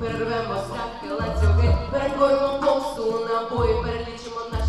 перервемо шляхи ланцюги, перекоримо повсту набої, перелічимо наші.